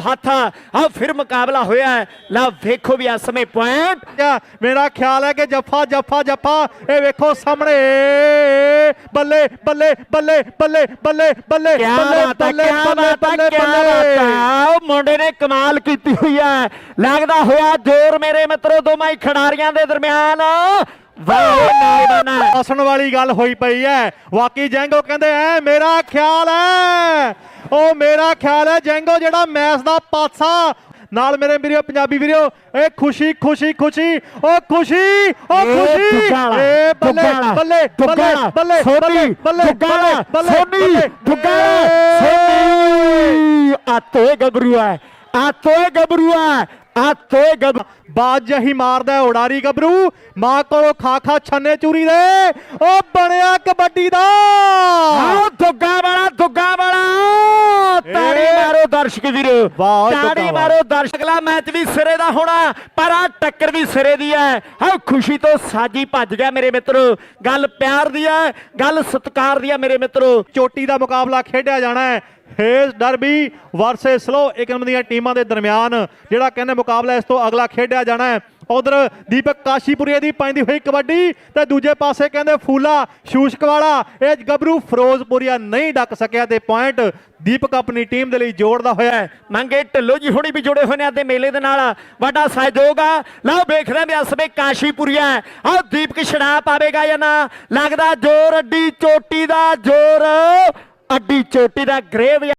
ਹੱਥ ਆ ਫਿਰ ਮੁਕਾਬਲਾ ਹੋਇਆ। ਲਓ ਵੇਖੋ ਵੀ ਇਸ ਸਮੇਂ ਪੁਆਇੰਟ ਮੇਰਾ ਖਿਆਲ ਹੈ ਕਿ ਜੱਫਾ ਜੱਫਾ ਜੱਫਾ ਇਹ ਵੇਖੋ ਸਾਹਮਣੇ ਬੱਲੇ ਬੱਲੇ ਬੱਲੇ ਬੱਲੇ ਬੱਲੇ ਬੱਲੇ ਬੱਲੇ ਬੱਲੇ ਬੱਲੇ ਬਾਤ ਹੈ ਬੱਲੇ ਹੈ ਉਹ ਮੁੰਡੇ ਨੇ ਕਮਾਲ ਕੀਤੀ ਹੋਈ ਹੈ ਲੱਗਦਾ ਹੋਇਆ ਜ਼ੋਰ ਮੇਰੇ ਮਿੱਤਰੋ ਦੋਵਾਂ ਖਿਡਾਰੀਆਂ ਦੇ ਦਰਮਿਆਨ ਵਾਹ ਹੱਸਣ ਵਾਲੀ ਗੱਲ ਹੋਈ ਪਈ ਹੈ ਵਾਕਈ ਜੈਂਗੋ ਕਹਿੰਦੇ ਐ ਮੇਰਾ ਖਿਆਲ ਹੈ ਉਹ ਮੇਰਾ ਖਿਆਲ ਹੈ ਜੈਂਗੋ ਜਿਹੜਾ ਮੈਚ ਦਾ ਪਾਸਾ। ਨਾਲ ਮੇਰੇ ਵੀਰੋ ਪੰਜਾਬੀ ਵੀਰੋ ਇਹ ਖੁਸ਼ੀ ਖੁਸ਼ੀ ਖੁਸ਼ੀ ਉਹ ਖੁਸ਼ੀ ਉਹ ਖੁਸ਼ੀ। ਏ ਬੱਲੇ ਬੱਲੇ ਬੱਲੇ ਬੱਲੇ ਸੋਨੀ, ਬੱਲੇ ਬੱਲੇ ਸੋਨੀ, ਏ, ਸੋਨੀ। ਆ ਤੋਏ ਗੱਭਰੂ ਹੈ ਆ ਤੋਏ ਗੱਭਰੂ ਹੈ ਆ ਤੋਏ ਗੱਭਰੂ ਬਾਜ ਜਹੀ ਮਾਰਦਾ ਉਡਾਰੀ ਗੱਭਰੂ। ਮਾਂ ਕੋਲੋਂ ਖਾ ਖਾ ਛੰਨੇ ਚੂਰੀ ਦੇ। ਉਹ ਬਣਿਆ ਕਬੱਡੀ ਦਾ ਆਓ ਦੁੱਗਾ ਵਾਲਾ ਦੁੱਗਾ ਵਾਲਾ ਤਾੜੀ ਏ। ਮਾਰੋ ਦਰਸ਼ਕ ਵੀਰੋ। ਤਾੜੀ। ਮਾਰੋ ਦਰਸ਼ਕ ਅਗਲਾ ਮੈਚ ਵੀ ਸਿਰੇ ਦਾ ਹੋਣਾ ਪਰ ਆ ਟੱਕਰ ਵੀ ਸਿਰੇ ਦੀ ਹੈ। ਹਾਂ ਖੁਸ਼ੀ ਤੋਂ ਸਾਜੀ ਭੱਜ ਗਿਆ ਮੇਰੇ ਮਿੱਤਰੋ। ਗੱਲ ਪਿਆਰ ਦੀ ਹੈ ਗੱਲ ਸਤਿਕਾਰ ਦੀ ਹੈ ਮੇਰੇ ਮਿੱਤਰੋ। ਚੋਟੀ ਦਾ ਮੁਕਾਬਲਾ ਖੇਡਿਆ ਜਾਣਾ ਹੈ। ਹੇਜ਼ ਡਰਬੀ ਵਰਸਸ ਸਲੋ ਇੱਕ ਨੰਬਰ ਦੀਆਂ ਟੀਮਾਂ ਦੇ ਦਰਮਿਆਨ, ਜਿਹੜਾ ਕਹਿੰਦੇ ਮੁਕਾਬਲਾ ਇਸ ਤੋਂ ਅਗਲਾ ਖੇਡਿਆ ਜਾਣਾ ਹੈ। ਉਧਰ ਦੀਪਕ ਕਾਸ਼ੀਪੁਰੀਆ ਦੀ ਪੈਂਦੀ ਹੋਈ ਕਬੱਡੀ ਤੇ ਦੂਜੇ ਪਾਸੇ ਕਹਿੰਦੇ ਫੂਲਾ ਸ਼ੂਸ਼ਕ ਇਹ ਗੱਭਰੂ ਫਿਰੋਜ਼ਪੁਰੀਆ ਨਹੀਂ ਡੱਕ ਸਕਿਆ ਤੇ ਪੁਆਇੰਟ ਦੀਪਕ ਆਪਣੀ ਟੀਮ ਦੇ ਲਈ ਜੋੜਦਾ ਹੋਇਆ ਹੈ। ਮੰਗੇ ਢਿੱਲੋ ਜੀ ਹੁਣੀ ਵੀ ਜੁੜੇ ਹੋਏ ਨੇ ਅਤੇ ਮੇਲੇ ਦੇ ਨਾਲ। ਵੱਡਾ ਸਹਿਯੋਗ ਆ। ਲਓ ਵੇਖ ਹਾਂ ਵੀ ਇਸ ਕਾਸ਼ੀਪੁਰੀਆ ਆਹ ਦੀਪਕ ਛੜਾ ਪਾਵੇਗਾ ਜਾਂ ਨਾ? ਲੱਗਦਾ ਜ਼ੋਰ ਅੱਡੀ ਚੋਟੀ ਦਾ ਜ਼ੋਰ। ਅੱਡੀ ਚੋਟੀ ਦਾ ਗਰੇਵ